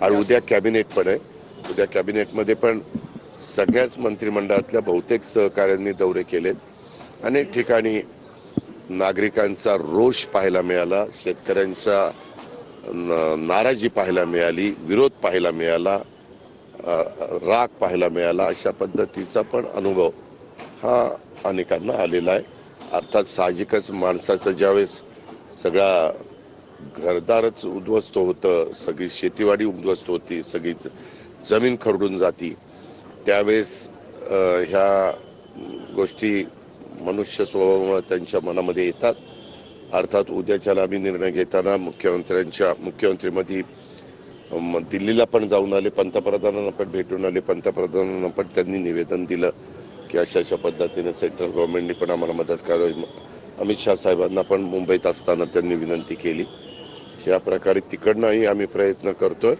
आणि उद्या कॅबिनेट पण आहे उद्या कॅबिनेटमध्ये पण सगळ्याच मंत्रिमंडळातल्या बहुतेक सहकाऱ्यांनी दौरे केलेत. अनेक ठिकाणी नागरिकांचा रोष पाहायला मिळाला शेतकऱ्यांचा न- नाराजी पाहायला मिळाली विरोध पाहायला मिळाला राग पाहायला मिळाला अशा पद्धतीचा पण अनुभव हा अनेकांना आलेला आहे. अर्थात साहजिकच माणसाचा ज्यावेळेस सगळा घरदारच उद्ध्वस्त होतं सगळी शेतीवाडी उद्ध्वस्त होती सगळी ज- जमीन खरडून जाती. त्यावेळेस ह्या गोष्टी मनुष्य स्वभावामुळे त्यांच्या मनामध्ये येतात. अर्थात उद्याच्याला आम्ही निर्णय घेताना मुख्यमंत्र्यांच्या मुख्यमंत्रीमध्ये दिल्लीला पण जाऊन आले पंतप्रधानांना पण भेटून आले पंतप्रधानांना पण त्यांनी निवेदन दिलं की अशा अशा पद्धतीने सेंट्रल गव्हर्नमेंटनी पण आम्हाला मदत करावी. अमित शाह साहेबांना पण मुंबईत असताना त्यांनी विनंती केली. ह्या प्रकारे तिकडनंही आम्ही प्रयत्न करतोय.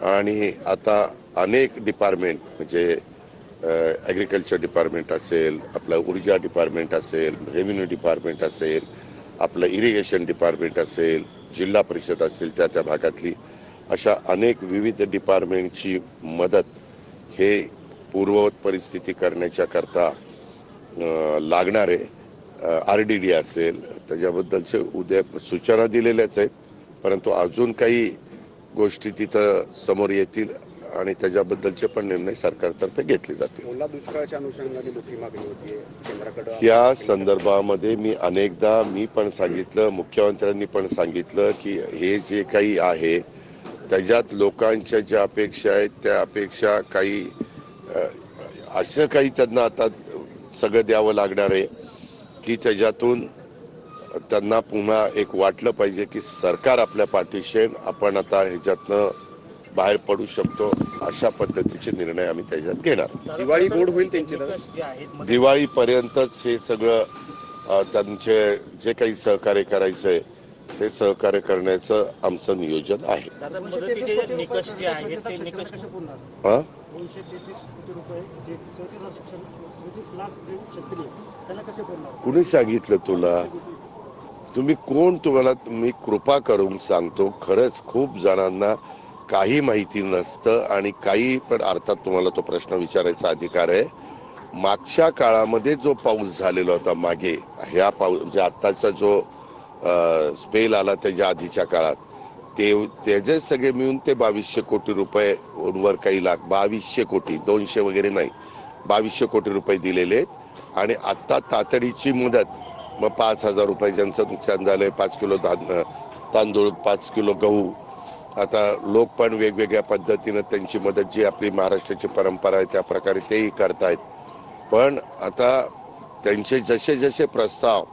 आणि आता अनेक डिपार्टमेंट म्हणजे ॲग्रिकल्चर डिपार्टमेंट असेल आपलं ऊर्जा डिपार्टमेंट असेल रेव्हेन्यू डिपार्टमेंट असेल आपलं इरिगेशन डिपार्टमेंट असेल जिल्हा परिषद असेल त्या त्या भागातली अशा अनेक विविध डिपार्टमेंटची मदत हे पूर्ववत परिस्थिती करण्याच्या करता लागणारे आर डी डी असेल त्याच्याबद्दलचे उद्या सूचना दिलेल्याच आहेत. परंतु अजून काही गोष्टी तिथं समोर येतील आणि त्याच्याबद्दलचे पण निर्णय सरकारतर्फे घेतले जातील. या संदर्भामध्ये मी अनेकदा मी पण सांगितलं मुख्यमंत्र्यांनी पण सांगितलं की हे जे काही आहे त्याच्यात लोकांच्या ज्या अपेक्षा आहेत त्या अपेक्षा काही असं काही त्यांना आता सगळं द्यावं लागणार आहे की त्याच्यातून त्यांना पुन्हा एक वाटलं पाहिजे की सरकार आपल्या पाठीशी. आपण आता ह्याच्यातनं बाहेर पडू शकतो अशा पद्धतीचे निर्णय आम्ही त्याच्यात घेणार. दिवाळी गोड होईल त्यांची दिवाळीपर्यंतच हे सगळं त्यांचे जे काही सहकार्य करायचं आहे ते सहकार्य करण्याचं आमचं नियोजन आहे. हं? कुणी सांगितलं तुला? तुम्ही कोण तुम्हाला मी कृपा करून सांगतो खरंच खूप जणांना काही माहिती नसतं आणि काही पण अर्थात तुम्हाला तो प्रश्न विचारायचा अधिकार आहे. मागच्या काळामध्ये जो पाऊस झालेला होता मागे ह्या पाऊस म्हणजे आत्ताचा जो स्पेल आला त्याच्या आधीच्या काळात ते त्याचे सगळे मिळून ते बावीसशे कोटी रुपये वर काही लाख बावीसशे कोटी दोनशे वगैरे नाही बावीसशे कोटी रुपये दिलेले आहेत. आणि आत्ता तातडीची मदत मग पाच हजार रुपये ज्यांचं नुकसान झालं आहे पाच किलो धान्य तांदूळ पाच किलो गहू. आता लोक पण वेगवेगळ्या पद्धतीनं त्यांची मदत जी आपली महाराष्ट्राची परंपरा आहे त्या प्रकारे तेही करतायत. पण आता त्यांचे जसे जसे प्रस्ताव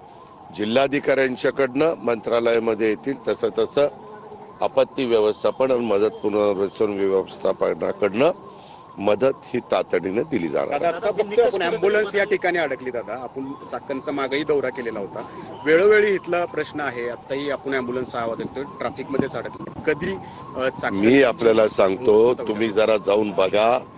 जिल्हाधिकाऱ्यांच्याकडनं मंत्रालयामध्ये येतील तसं तसं आपत्ती व्यवस्थापन आणि मदत पुनर्वसन व्यवस्थापनाकडनं मदत ही तातडीनं दिली जाणार दादा आता बघतोय आपण अँब्युलन्स या ठिकाणी अडकली दादा. आपण चाकणचा मागही दौरा केलेला होता. वेळोवेळी इथला प्रश्न आहे आताही आपण अँब्युलन्सचा आवाज ऐकतोय. ट्रॅफिक मध्येच अडकली. कधी चाकण- मी आपल्याला सांगतो तुम्ही जरा जाऊन बघा.